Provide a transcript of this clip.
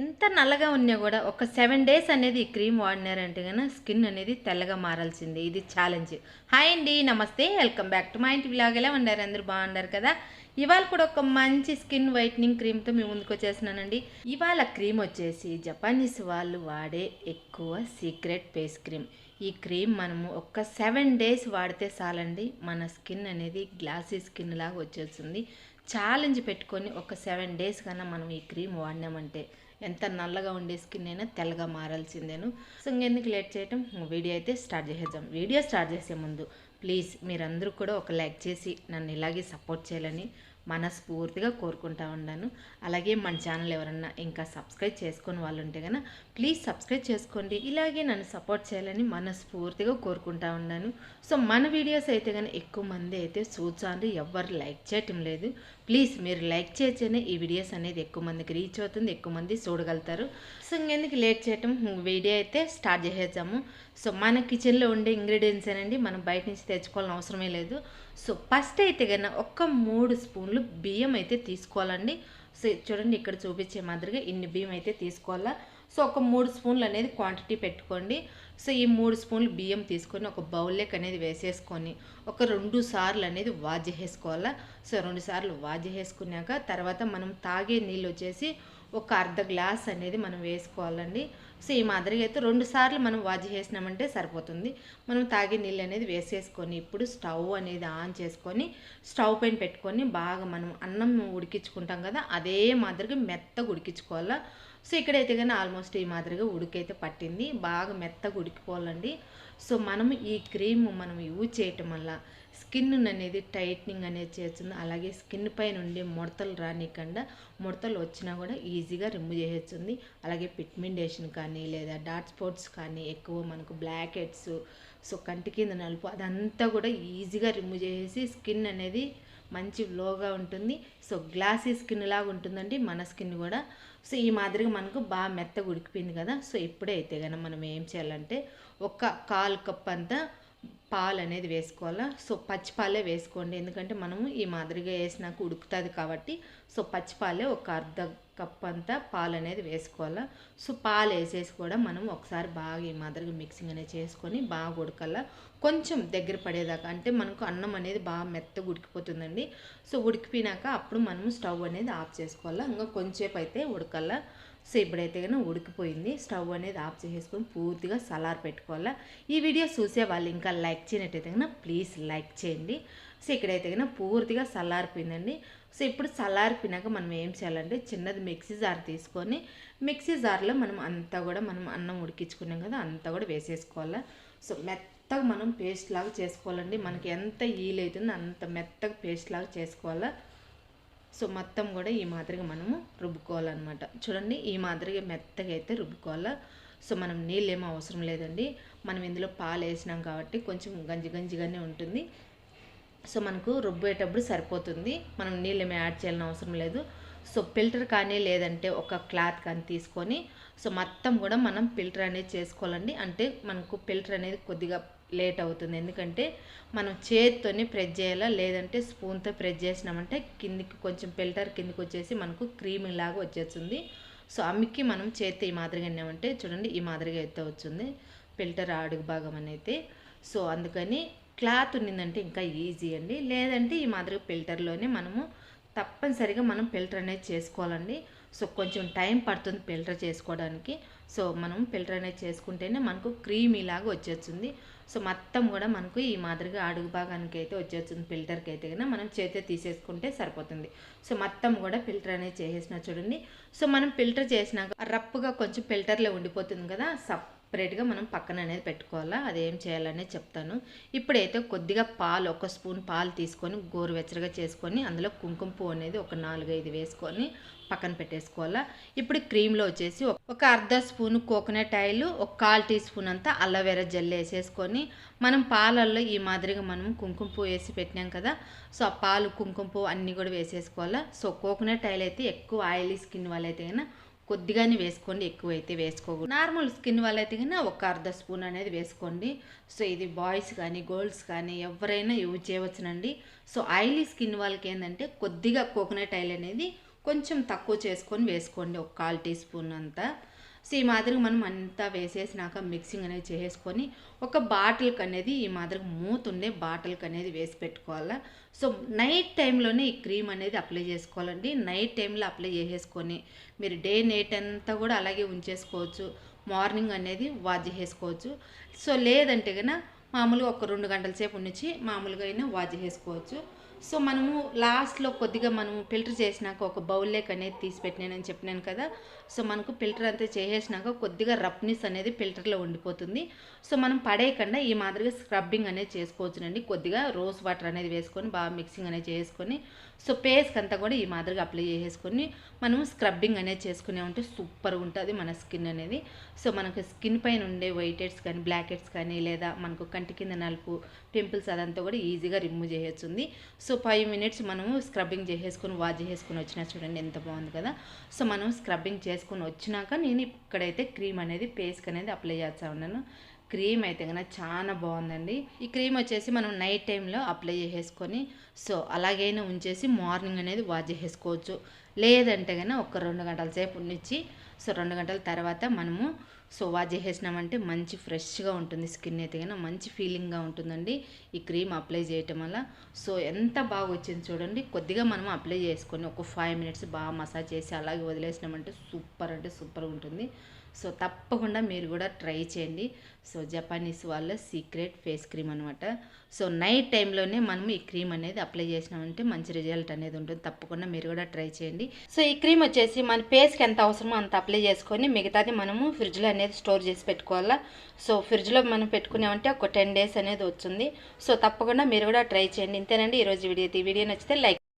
ఎంత నల్లగా ఉన్నా కూడా ఒక సెవెన్ డేస్ అనేది ఈ క్రీమ్ వాడినారంటే కనుక స్కిన్ అనేది తెల్లగా మారాల్సిందే. ఇది ఛాలెంజ్. హాయ్ అండి నమస్తే. వెల్కమ్ బ్యాక్ టు మా ఇంటి విలాగ్. ఎలా ఉన్నారు? అందరూ బాగున్నారు కదా? ఇవాళ కూడా ఒక మంచి స్కిన్ వైట్నింగ్ క్రీమ్తో మీ ముందుకు వచ్చేసినానండి ఇవాళ క్రీమ్ వచ్చేసి జపానీస్ వాళ్ళు వాడే ఎక్కువ సీక్రెట్ ఫేస్ క్రీమ్. ఈ క్రీమ్ మనము ఒక సెవెన్ డేస్ వాడితే చాలండి మన స్కిన్ అనేది గ్లాసీ స్కిన్ లాగా వచ్చేస్తుంది. ఛాలెంజ్ పెట్టుకొని ఒక సెవెన్ డేస్ కన్నా మనం ఈ క్రీమ్ వాడినామంటే ఎంత నల్లగా ఉండే స్కిన్ అయినా తెల్లగా మారాల్సిందేను. సో ఇంకెందుకు లేట్ చేయటం? వీడియో అయితే స్టార్ట్ చేసేద్దాం. వీడియో స్టార్ట్ చేసే ముందు ప్లీజ్ మీరందరూ కూడా ఒక లైక్ చేసి నన్ను ఇలాగే సపోర్ట్ చేయాలని మనస్ఫూర్తిగా కోరుకుంటా ఉన్నాను. అలాగే మన ఛానల్ ఎవరన్నా ఇంకా సబ్స్క్రైబ్ చేసుకుని వాళ్ళు ఉంటే కనుక ప్లీజ్ సబ్స్క్రైబ్ చేసుకోండి. ఇలాగే నన్ను సపోర్ట్ చేయాలని మనస్ఫూర్తిగా కోరుకుంటా ఉన్నాను. సో మన వీడియోస్ అయితే కనుక ఎక్కువ మంది అయితే చూచాను ఎవ్వరు లైక్ చేయటం లేదు. ప్లీజ్ మీరు లైక్ చేస్తేనే ఈ వీడియోస్ అనేది ఎక్కువ మందికి రీచ్ అవుతుంది ఎక్కువ మంది చూడగలుగుతారు. సో ఇంకెందుకు లేట్ చేయటం? వీడియో అయితే స్టార్ట్ చేసేద్దాము. సో మన కిచెన్లో ఉండే ఇంగ్రీడియంట్స్ ఏనండి మనం బయట నుంచి తెచ్చుకోవాలని అవసరమే లేదు. సో ఫస్ట్ అయితే కన్నా ఒక్క మూడు స్పూన్లు బియ్యం అయితే తీసుకోవాలండి. సో చూడండి ఇక్కడ చూపించే మాదిరిగా ఇన్ని బియ్యం అయితే తీసుకోవాలా. సో ఒక మూడు స్పూన్లు అనేది క్వాంటిటీ పెట్టుకోండి. సో ఈ మూడు స్పూన్లు బియ్యం తీసుకొని ఒక బౌల్లోకి అనేది వేసేసుకొని ఒక రెండు సార్లు అనేది వాజ్ చేసుకోవాలా సో రెండు సార్లు వాజ్ చేసుకున్నాక తర్వాత మనం తాగే నీళ్ళు వచ్చేసి ఒక అర్ధ గ్లాస్ అనేది మనం వేసుకోవాలండి. సో ఈ మాదిరిగా అయితే రెండు సార్లు మనం వాజ్ చేసినామంటే సరిపోతుంది. మనం తాగే నీళ్ళు అనేది వేసేసుకొని ఇప్పుడు స్టవ్ అనేది ఆన్ చేసుకొని స్టవ్ పైన పెట్టుకొని బాగా మనం అన్నం ఉడికించుకుంటాం కదా అదే మాదిరిగా మెత్తగా ఉడికించుకోవాలా. సో ఇక్కడైతే కానీ ఆల్మోస్ట్ ఈ మాదిరిగా ఉడికైతే పట్టింది. బాగా మెత్తగా ఉడికిపోవాలండి. సో మనం ఈ క్రీమ్ మనం యూజ్ చేయటం వల్ల స్కిన్ అనేది టైట్నింగ్ అనేది చేస్తుంది. అలాగే స్కిన్ పైన ఉండే ముడతలు రానికుండా ముడతలు వచ్చినా కూడా ఈజీగా రిమూవ్ చేయొచ్చుంది అలాగే పిట్మెండేషన్ కానీ లేదా డార్క్ స్పాట్స్ కానీ ఎక్కువ మనకు బ్లాక్ హెడ్స్ సో కంటి కింద నలుపు అదంతా కూడా ఈజీగా రిమూవ్ చేసేసి స్కిన్ అనేది మంచి లోగా ఉంటుంది. సో గ్లాసీ స్కిన్ లాగా ఉంటుందండి మన స్కిన్ కూడా. సో ఈ మాదిరిగా మనకు బాగా మెత్తగా ఉడికిపోయింది కదా. సో ఇప్పుడే అయితే కనుక మనం ఏం చేయాలంటే ఒక కాలు కప్ అంతా పాలు అనేది వేసుకోవాలా? సో పచ్చిపాలే వేసుకోండి. ఎందుకంటే మనము ఈ మాదిరిగా వేసినాక ఉడుకుతుంది కాబట్టి సో పచ్చిపాలే ఒక అర్ధ కప్ అంతా పాలు అనేది వేసుకోవాలా? సో పాలు వేసేసి కూడా మనం ఒకసారి బాగా ఈ మాదిరిగా మిక్సింగ్ అనేది చేసుకొని బాగా ఉడకల్లా కొంచెం దగ్గర పడేదాకా అంటే మనకు అన్నం అనేది బాగా మెత్తగా ఉడికిపోతుందండి. సో ఉడికిపోయినాక అప్పుడు మనము స్టవ్ అనేది ఆఫ్ చేసుకోవాలా? ఇంకా కొంచెంసేపు అయితే ఉడకల్లా సో ఇప్పుడైతే కనుక ఉడికిపోయింది. స్టవ్ అనేది ఆఫ్ చేసేసుకొని పూర్తిగా సలార్ పెట్టుకోవాలా. ఈ వీడియో చూసే వాళ్ళు ఇంకా లైక్ చేయనట్టయితే కనుక ప్లీజ్ లైక్ చేయండి. సో ఇక్కడైతే కనుక పూర్తిగా సలారిపోయిందండి. సో ఇప్పుడు సలారిపోయినాక మనం ఏం చేయాలంటే చిన్నది మిక్సీ జార్ తీసుకొని మిక్సీ జార్లో మనం అంతా కూడా మనం అన్నం ఉడికించుకున్నాం కదా అంతా కూడా వేసేసుకోవాలా. సో మెత్తగా మనం పేస్ట్ లాగా చేసుకోవాలండి. మనకి ఎంత ఈల్ అవుతుందో అంత మెత్తగా పేస్ట్ లాగా చేసుకోవాలా. సో మొత్తం కూడా ఈ మాదిరిగా మనము రుబ్బుకోవాలన్నమాట. చూడండి ఈ మాదిరిగా మెత్తగా అయితే రుబ్బుకోవాలా? సో మనం నీళ్ళు ఏమో అవసరం లేదండి. మనం ఇందులో పాలు వేసినాం కాబట్టి కొంచెం గంజి గంజిగానే ఉంటుంది. సో మనకు రుబ్బేటప్పుడు సరిపోతుంది. మనం నీళ్ళు ఏమి యాడ్ చేయాలని అవసరం లేదు. సో ఫిల్టర్ కానీ లేదంటే ఒక క్లాత్ కానీ తీసుకొని సో మొత్తం కూడా మనం ఫిల్టర్ అనేది చేసుకోవాలండి. అంటే మనకు ఫిల్టర్ అనేది కొద్దిగా లేట్ అవుతుంది. ఎందుకంటే మనం చేతితోనే ప్రెస్ చేయాలా? లేదంటే స్పూన్తో ప్రెస్ చేసినామంటే కిందికి కొంచెం ఫిల్టర్ కిందికి వచ్చేసి మనకు క్రీమ్ లాగా వచ్చేస్తుంది. సో అమ్మికి మనం చేతి ఈ మాదిరిగా అన్నామంటే చూడండి ఈ మాదిరిగా అయితే వచ్చింది ఫిల్టర్ అడుగు భాగం అనేది సో అందుకని క్లాత్ ఉన్నిందంటే ఇంకా ఈజీ అండి. లేదంటే ఈ మాదిరిగా ఫిల్టర్లోనే మనము తప్పనిసరిగా మనం ఫిల్టర్ అనేది చేసుకోవాలండి. సో కొంచెం టైం పడుతుంది ఫిల్టర్ చేసుకోవడానికి. సో మనం ఫిల్టర్ అనేది చేసుకుంటేనే మనకు క్రీమీలాగా వచ్చేస్తుంది. సో మొత్తం కూడా మనకు ఈ మాదిరిగా అడుగు భాగానికి అయితే వచ్చేస్తుంది ఫిల్టర్కి అయితే కన్నా మనం చేతే తీసేసుకుంటే సరిపోతుంది. సో మొత్తం కూడా ఫిల్టర్ అనేది చేసేసిన చూడండి. సో మనం ఫిల్టర్ చేసినాక రప్పుగా కొంచెం ఫిల్టర్లో ఉండిపోతుంది కదా సప్ సపరేట్గా మనం పక్కన అనేది పెట్టుకోవాలా? అదేం చేయాలనేది చెప్తాను. ఇప్పుడైతే కొద్దిగా పాలు ఒక స్పూన్ పాలు తీసుకొని గోరువెచ్చగా చేసుకొని అందులో కుంకుమ పువ్వు అనేది ఒక నాలుగైదు వేసుకొని పక్కన పెట్టేసుకోవాలా? ఇప్పుడు క్రీమ్లో వచ్చేసి ఒక అర్ధ స్పూన్ కోకోనట్ ఆయిల్ ఒక కాల్ టీ స్పూన్ అంతా అల్లవేరా జెల్ వేసేసుకొని మనం పాలల్లో ఈ మాదిరిగా మనం కుంకుమ పువ్వు వేసి పెట్టినాం కదా సో ఆ పాలు కుంకుమ పువ్వు అన్నీ కూడా వేసేసుకోవాలా? సో కోకోనట్ ఆయిల్ అయితే ఎక్కువ ఆయిలీ స్కిన్ వాళ్ళైతే అయినా కొద్దిగానే వేసుకోండి ఎక్కువ అయితే వేసుకోకూడదు. నార్మల్ స్కిన్ వాళ్ళైతే కన్నా ఒక అర్ధ స్పూన్ అనేది వేసుకోండి. సో ఇది బాయ్స్ కానీ గర్ల్స్ కానీ ఎవరైనా యూజ్ చేయవచ్చునండి. సో ఆయిలీ స్కిన్ వాళ్ళకి ఏంటంటే కొద్దిగా కోకోనట్ ఆయిల్ అనేది కొంచెం తక్కువ చేసుకొని వేసుకోండి. ఒక కాల్ టీ స్పూన్ అంతా. సో ఈ మాదిరిగా మనం అంతా వేసేసినాక మిక్సింగ్ అనేది చేసుకొని ఒక బాటిల్కి అనేది ఈ మాదిరిగా మూత ఉండే బాటిల్కి అనేది వేసి పెట్టుకోవాలా. సో నైట్ టైంలోనే ఈ క్రీమ్ అనేది అప్లై చేసుకోవాలండి. నైట్ టైంలో అప్లై చేసేసుకొని మీరు డే నైట్ అంతా కూడా అలాగే ఉంచేసుకోవచ్చు. మార్నింగ్ అనేది వాచ్ చేసుకోవచ్చు. సో లేదంటే కనుక మామూలుగా ఒక రెండు గంటల సేపు ఉంచి మామూలుగా అయినా వాచ్ చేసుకోవచ్చు. సో మనము లాస్ట్లో కొద్దిగా మనము ఫిల్టర్ చేసినాక ఒక బౌల్లేక్ అనేది తీసి పెట్టినానని చెప్పినాను కదా. సో మనకు ఫిల్టర్ అంతా చేసేసినాక కొద్దిగా రఫ్నెస్ అనేది ఫిల్టర్లో ఉండిపోతుంది. సో మనం పడేయకుండా ఈ మాదిరిగా స్క్రబ్బింగ్ అనేది చేసుకోవచ్చునండి. కొద్దిగా రోజ్ వాటర్ అనేది వేసుకొని బాగా మిక్సింగ్ అనేది చేసుకొని సో పేస్కి అంతా కూడా ఈ మాదిరిగా అప్లై చేసేసుకొని మనం స్క్రబ్బింగ్ అనేది చేసుకునే ఉంటే సూపర్ ఉంటుంది మన స్కిన్ అనేది. సో మనకు స్కిన్ పైన ఉండే వైట్ హెడ్స్ కానీ బ్లాక్ హెడ్స్ కానీ లేదా మనకు కంటి కింద నలుపు పింపుల్స్ అదంతా కూడా ఈజీగా రిమూవ్ చేయొచ్చుంది. సో సో ఫైవ్ మినిట్స్ మనము స్క్రబ్బింగ్ చేసేసుకొని వాష్ చేసేసుకుని వచ్చినా చూడండి ఎంత బాగుంది కదా. సో మనం స్క్రబ్బింగ్ చేసుకొని వచ్చినాక నేను ఇక్కడైతే క్రీమ్ అనేది పేస్క్ అనేది అప్లై చేస్తా ఉన్నాను. క్రీమ్ అయితే కనుక చాలా బాగుందండి. ఈ క్రీమ్ వచ్చేసి మనం నైట్ టైంలో అప్లై చేసేసుకొని సో అలాగైనా ఉంచేసి మార్నింగ్ అనేది వాష్ చేసేసుకోవచ్చు. లేదంటే కనుక ఒక రెండు గంటల సేపు ఉండిచ్చి సో రెండు గంటల తర్వాత మనము సో వాష్ చేసేసినామంటే మంచి ఫ్రెష్గా ఉంటుంది స్కిన్ అయితే కనుక మంచి ఫీలింగ్గా ఉంటుందండి. ఈ క్రీమ్ అప్లై చేయటం వల్ల. సో ఎంత బాగా వచ్చింది చూడండి. కొద్దిగా మనం అప్లై చేసుకొని ఒక ఫైవ్ మినిట్స్ బాగా మసాజ్ చేసి అలాగే వదిలేసినామంటే సూపర్ అంటే సూపర్ ఉంటుంది. సో తప్పకుండా మీరు కూడా ట్రై చేయండి. సో జపానీస్ వాళ్ళ సీక్రెట్ ఫేస్ క్రీమ్ అనమాట సో నైట్ టైంలోనే మనం ఈ క్రీమ్ అనేది అప్లై చేసినామంటే మంచి రిజల్ట్ అనేది ఉంటుంది. తప్పకుండా మీరు కూడా ట్రై చేయండి. సో ఈ క్రీమ్ వచ్చేసి మన ఫేస్కి ఎంత అవసరమో అంత అప్లై అప్లై చేసుకొని మిగతాది మనము ఫ్రిడ్జ్లో అనేది స్టోర్ చేసి పెట్టుకోవాలా. సో ఫ్రిడ్జ్లో మనం పెట్టుకున్నామంటే ఒక టెన్ డేస్ అనేది వచ్చింది సో తప్పకుండా మీరు కూడా ట్రై చేయండి. ఇంతేనండి ఈరోజు వీడియో. ఈ వీడియో నచ్చితే లైక్